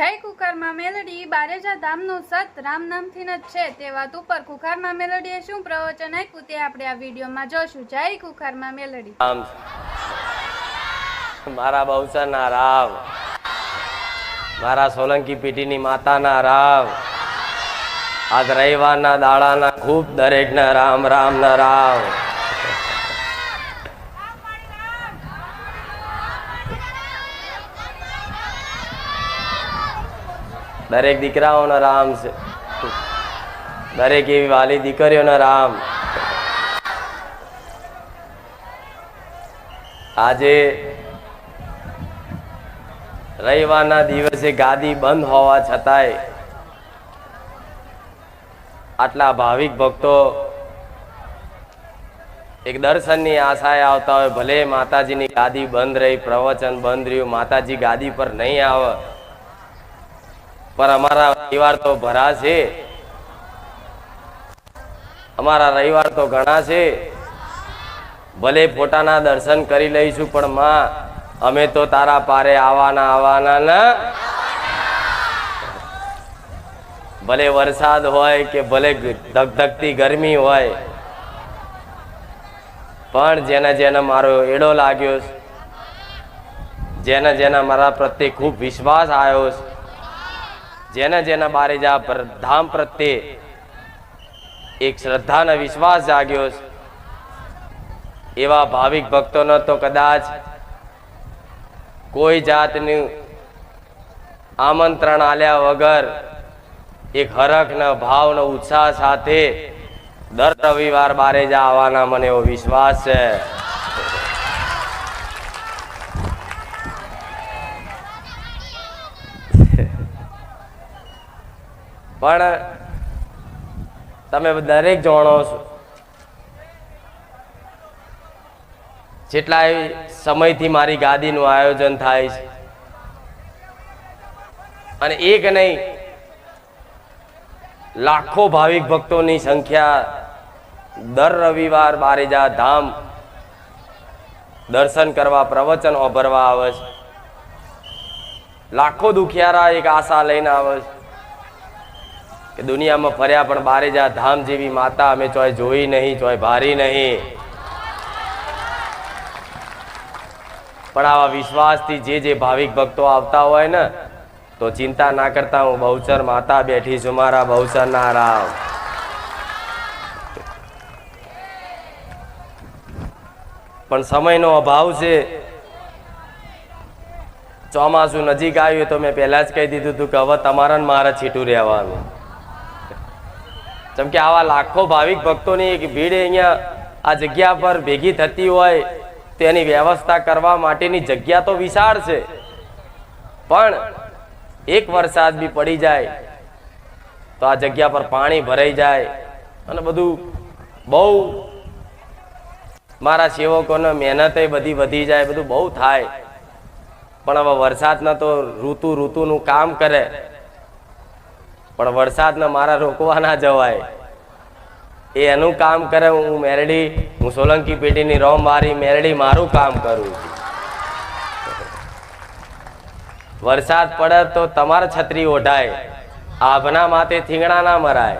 જય કુકરમાં મેલડી, બારેજા ધામનો સત રામ નામથી જ છે તે વાત ઉપર કુકરમાં મેલડીએ શું પ્રવચન આપ્યું તે આપણે આ વિડીયોમાં જોશું. જય કુકરમાં મેલડી. મારા બહુસરના રામ. મારા સોલંકી પેઢીની માતાના રામ. આજ રવિવારના દાડાના ખૂબ દરેકના રામ રામના રામ. દરેક દીકરાઓનો રામ છે. દરેક એવી વાલી દીકરીઓનો રામ. આજે રવિવારના દિવસે ગાદી બંધ હોવા છતાંય આટલા ભાવિક ભક્તો એક દર્શનની આશાએ આવતા હોય, ભલે માતાજીની ગાદી બંધ રહી, પ્રવચન બંધ રહ્યું, માતાજી ગાદી પર નહીં આવે પણ અમારા રવિવાર તો ભરા છે. અમારા રવિવાર તો ઘણા છે. ભલે પોતાના દર્શન કરી લઈશું પણ માં અમે તો તારા પારે આવવાના આવવાના ના? ભલે વરસાદ હોય કે ભલે ધગધગતી ગરમી હોય પણ જેને જેને મારો એડો લાગ્યો જેને જેને મારા પ્રત્યે ખૂબ વિશ્વાસ આવ્યો છે, જેને જેના બારેજા ધામ પ્રત્યે એક શ્રદ્ધાનો વિશ્વાસ જાગ્યો એવા ભાવિક ભક્તોનો તો કદાચ કોઈ જાતનું આમંત્રણ આલ્યા વગર એક હરખ ભાવનો ઉત્સાહ સાથે દર રવિવાર બારે જ આવવાના મને એવો વિશ્વાસ છે. પણ તમે દરેક જાણો છો. જેટલા સમયથી મારી ગાદીનું આયોજન થાય છે. અને એક નહીં, લાખો ભાવિક ભક્તોની સંખ્યા દર રવિવાર બારેજા ધામ દર્શન કરવા, પ્રવચન ભરવા આવે છે. લાખો દુખિયારા એક આશા લઈને આવે છે. કે દુનિયામાં ફર્યા પણ બારેજા ધામ જેવી માતા અમે ચોય જોઈ નહીં, ચોય ભારી નહીં. પણ આવા વિશ્વાસથી જે જે ભાવિક ભક્તો આવતા હોય ને, તો ચિંતા ના કરતા હું બહુચર માતા બેઠી છું મારા બહુચર ના રામ પણ સમયનો અભાવ છે. ચોમાસું નજીક આવ્યું તો મેં પહેલા જ કહી દીધું હતું કે હવે તમારા મારે છીટું રહેવાનું. જેમ કે આવા લાખો ભાવિક ભક્તોની એક ભીડ અહીંયા આ જગ્યા પર ભેગી થતી હોય, તેની વ્યવસ્થા કરવા માટેની જગ્યા તો વિશાળ છે. પણ એક વરસાદ બી પડી જાય, તો આ જગ્યા પર પાણી ભરાઈ જાય અને બધું બહુ મારા સેવકોને મહેનતે બધી વધી જાય, બધું બહુ થાય. પણ હવે વરસાદના તો ઋતુ ઋતુનું કામ કરે. પણ વરસાદને મારા રોકવા ના જવાય. એ એનું કામ કરે, હું મેરડી, હું સોલંકી પેઢીની રોમ મારી, મેરડી મારું કામ કરું. વરસાદ પડે તો તમારે છત્રી ઓઢાય, આભના માથે થીંગણા ના મરાય.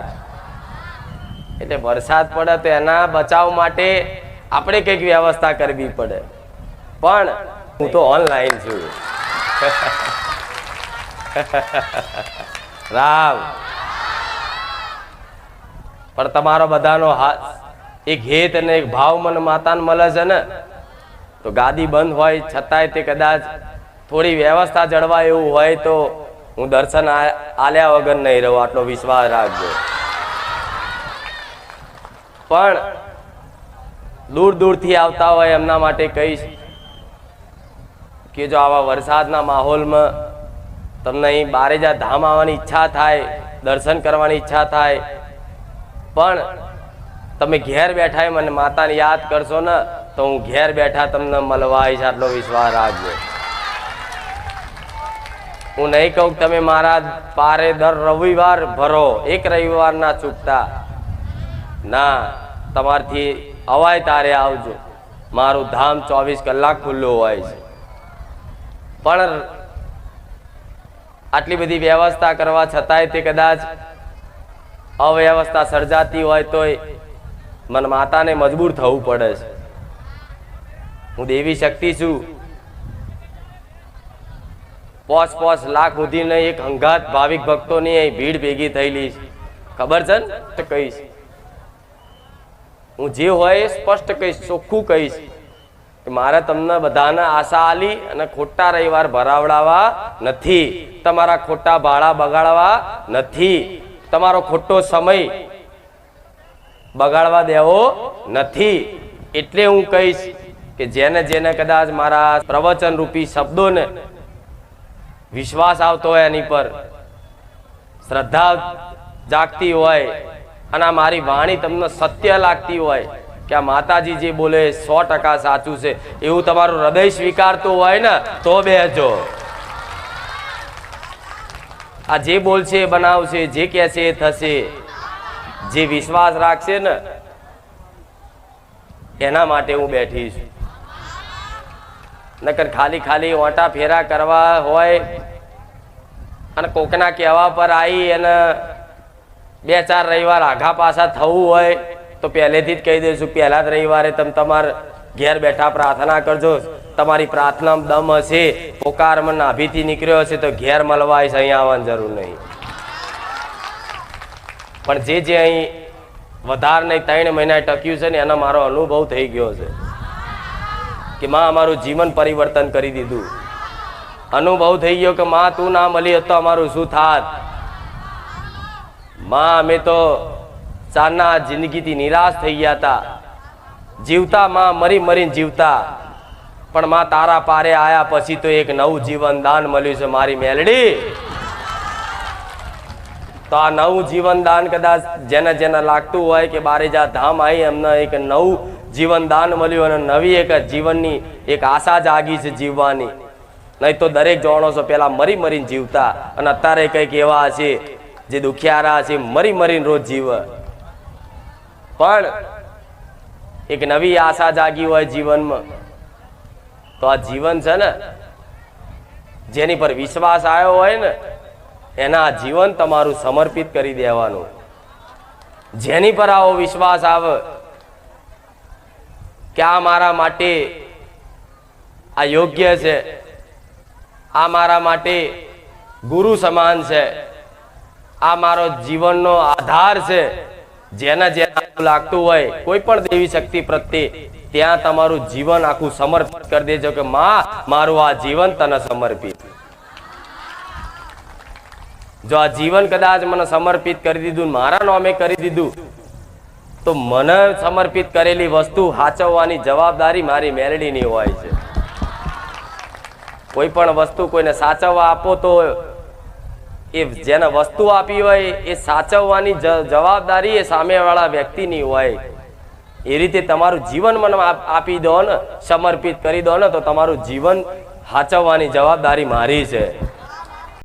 એટલે વરસાદ પડે તો એના બચાવ માટે આપણે કંઈક વ્યવસ્થા કરવી પડે. પણ હું તો ઓનલાઈન છું. રામ પણ તમારો બધાનો હાથ, એક હેત અને એક ભાવ મને માતાને મળે છે ને, તો ગાદી બંધ હોય, છતાંય તે કદાચ થોડી વ્યવસ્થા જળવાય એવું હોય તો હું દર્શન આલ્યા વગર નહીં રહું, આટલો વિશ્વાસ રાખજો. પણ દૂર દૂરથી આવતા હોય એમના માટે કહીશ કે જો આવા વરસાદના માહોલમાં તમને અહીં બારેજા ધામ આવવાની ઈચ્છા થાય, દર્શન કરવાની ઈચ્છા થાય, પણ તમે ઘેર બેઠા મને માતાને યાદ કરશો ને, તો હું ઘેર બેઠા તમને મળવા આવીશ આટલો વિશ્વાસ રાખજો. હું નહીં કહું તમે મારા પારે દર રવિવાર ભરો, એક રવિવાર ના ચૂકતા. ના, તમારથી અવાય તારે આવજો. મારું ધામ ચોવીસ કલાક ખુલ્લું હોય છે. પણ આટલી બધી વ્યવસ્થા કરવા છતાંય તે કદાચ અવ્યવસ્થા સર્જાતી હોય તોય મન માતાને મજબૂર થવું પડે છે. હું દેવી શક્તિ છું. પોસ પોસ લાખ સુધીને એક હંગાત ભાવિક ભક્તોની અહીં ભીડ ભેગી થયેલી છે. ખબર છે ને? કહીશ. હું જે હોય સ્પષ્ટ કહીશ, ચોખ્ખું કહીશ. કે મારે તમને બધાને આશા આલી અને ખોટા રવિવાર ભરાવડાવવા નથી. તમારા ખોટા ભાડા બગાડવા નથી. તમારો ખોટો સમય બગાડવા દેવો નથી. એટલે હું કહીશ કે જેને જેને કદાચ મારા પ્રવચન રૂપી શબ્દોને વિશ્વાસ આવતો હોય એની પર, શ્રદ્ધા જાગતી હોય અને મારી વાણી તમને સત્ય લાગતી હોય કે આ માતાજી જે બોલે સો ટકા સાચું છે, એવું તમારું હૃદય સ્વીકારતું હોય ને, તો બેહજો. આ જે બોલશે બનાવશે, જે કહેશે, એ થશે. જે વિશ્વાસ રાખશે ને, એના માટે હું બેઠી છું. નકર ખાલી ખાલી ઓટા ફેરા કરવા હોય અને કોકના કહેવા પર આવી અને બે ચાર રવિવાર આઘા પાછા થવું હોય તો પહેલેથી જ કહી દઈશું, પહેલા જ રવિવારે તમે તમારા ઘેર બેઠા પ્રાર્થના કરજો. તમારી પ્રાર્થના દમ હશે, પોકારમાં નાભીથી નીકળ્યો હશે તો ઘેર મળવા છે અહીંયા આવવાની જરૂર નહીં. પણ જે જે અહીં વધારે નહીં ત્રણ મહિના ટક્યું છે ને, એનો મારો અનુભવ થઈ ગયો છે. કે માં અમારું જીવન પરિવર્તન કરી દીધું. અનુભવ થઈ ગયો કે, માં, તું ના મળી હતો અમારું શું થાત? માં, અમે તો ચારના જિંદગીથી નિરાશ થઈ ગયા હતા. જીવતા માં મરી મરીને જીવતા. પણ માં તારા પારે આયા પછી તો એક નવું જીવન દાન મળ્યું છે મારી મેલડી. તો આ નવું જીવન દાન કદાચ જેને જેને લાગતું હોય કે બારેજા ધામ આવી એમને એક નવું જીવન દાન મળ્યું અને નવી એક જીવનની એક આશા જાગી છે જીવવાની. નહીં તો દરેક જાણો છો પેલા મરી મરીને જીવતા. અને અત્યારે કંઈક એવા છે જે દુખિયારા છે, મરી મરીને રોજ જીવે. પણ એક નવી આશા જાગી હોય જીવનમાં, તો આ જીવન છે ને, જેની પર વિશ્વાસ આવ્યો હોય ને, એના જીવન તમારું સમર્પિત કરી દેવાનું. જેની પર આવો વિશ્વાસ આવે કે આ મારા માટે આ યોગ્ય છે, આ મારા માટે ગુરુ સમાન છે, આ મારો જીવનનો આધાર છે જેના જેના લાગતું હોય, કોઈ પણ દેવી શક્તિ પ્રત્યે, ત્યાં તમારું જીવન આખું સમર્પિત કરી દેજો કે માં, મારું આ જીવન તને સમર્પિત. જો આ જીવન કદાચ મને સમર્પિત કરી દીધું, મારા નામે કરી દીધું, તો મને સમર્પિત કરેલી વસ્તુ સાચવવાની જવાબદારી મારી મેલડીની હોય છે. કોઈ પણ વસ્તુ કોઈને સાચવવા આપો તો એ જેને વસ્તુ આપી હોય, એ સાચવવાની જવાબદારી એ સામેવાળા વ્યક્તિની હોય. એ રીતે તમારું જીવન મને આપી દો ને, સમર્પિત કરી દો ને, તો તમારું જીવન સાચવવાની જવાબદારી મારી છે.